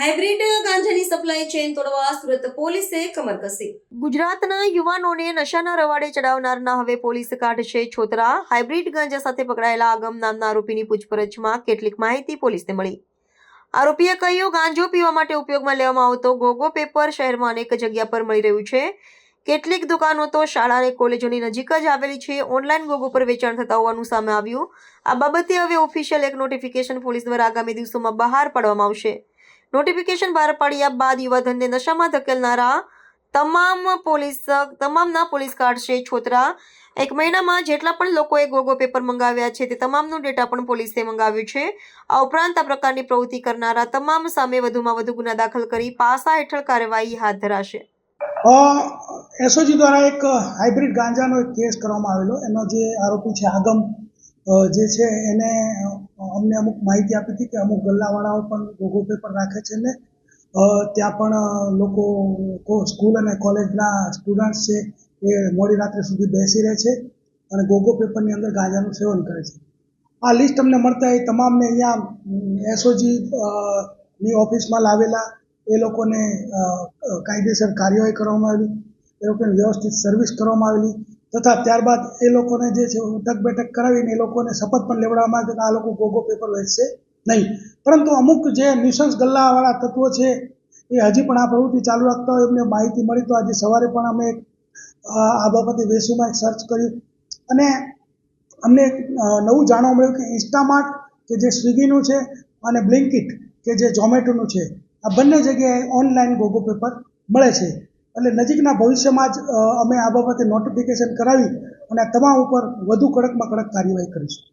Hybrid ગાંજાની supply chain તોડવા સુરત પોલીસે કમર કસી. ગુજરાતના યુવાનોને નશાના રવાડે ચડાવનારના હવે પોલીસ કાઢશે છોતરા. હાઇબ્રિડ ગાંજા સાથે પકડાયેલા આગમ નામના આરોપીની પૂછપરછમાં કેટલીક માહિતી પોલીસને મળી. આરોપીએ કહ્યું, ગાંજો પીવા માટે ઉપયોગમાં લેવામાં આવતો ગોગો પેપર શહેરમાં અનેક જગ્યા પર મળી રહ્યું છે. કેટલીક દુકાનો તો શાળા અને કોલેજોની નજીક જ આવેલી છે. ઓનલાઈન ગોગો પર વેચાણ થતા હોવાનું સામે આવ્યું. આ બાબતે હવે ઓફિશિયલ એક નોટિફિકેશન પોલીસ દ્વારા આગામી દિવસોમાં બહાર પાડવામાં આવશે. નોટિફિકેશન બહાર પાડ્યા બાદ યુવાધનને નશામાં ધકેલનારા તમામ પોલીસ, તમામના પોલીસ કાઢશે છોતરા. એક મહિનામાં જેટલા પણ લોકોએ ગોગો પેપર મંગાવ્યા છે તે તમામનો ડેટા પણ પોલીસે મંગાવ્યો છે. આ ઉપરાંત આ પ્રકારની પ્રવૃત્તિ કરનારા તમામ સામે વધુમાં વધુ ગુના દાખલ કરી પાસા હેઠળ કાર્યવાહી હાથ ધરાશે. એસઓજી દ્વારા એક હાઇબ્રિડ ગાંજાનો એક કેસ કરવામાં આવેલો. એનો જે આરોપી છે આગમ જે છે એને અમને અમુક માહિતી આપી હતી કે અમુક ગલ્લાવાળાઓ પણ ગોગો પેપર રાખે છે ને. ત્યાં પણ લોકો સ્કૂલ અને કોલેજના સ્ટુડન્ટ્સ છે એ મોડી રાત્રે સુધી બેસી રહે છે અને ગોગો પેપરની અંદર ગાંજાનું સેવન કરે છે. આ લિસ્ટ અમને મળતા એ તમામને અહીંયા એસઓજી ની ઓફિસમાં લાવેલા એ લોકોને કાયદેસર કાર્યવાહી કરવામાં આવી. એ લોકોને વ્યવસ્થિત સર્વિસ કરવામાં આવેલી. તથા ત્યારબાદ એ લોકોને જે છે ઉઠક બેઠક કરાવીને એ લોકોને શપથ પણ લેવડાવવામાં આવે આ લોકો ગોગો પેપર વેચશે નહીં. પરંતુ અમુક જે નિશંસ ગલ્લાવાળા તત્વો છે, એ હજી પણ આ પ્રવૃત્તિ ચાલુ રાખતા હોય, એમને માહિતી મળી તો આજે સવારે પણ અમે આ બાબતે વેસુમાં એક સર્ચ કર્યું. અને અમને નવું જાણવા મળ્યું કે ઇન્સ્ટામાર્ટ કે જે સ્વિગીનું છે અને બ્લિંકિટ કે જે ઝોમેટોનું છે, આ બંને જગ્યાએ ઓનલાઈન ગોગો પેપર મળે છે. એટલે નજીકના ભવિષ્યમાં જ અમે આ બાબતે નોટિફિકેશન કરાવી અને આ તમામ ઉપર વધુ કડકમાં કડક કાર્યવાહી કરીશું.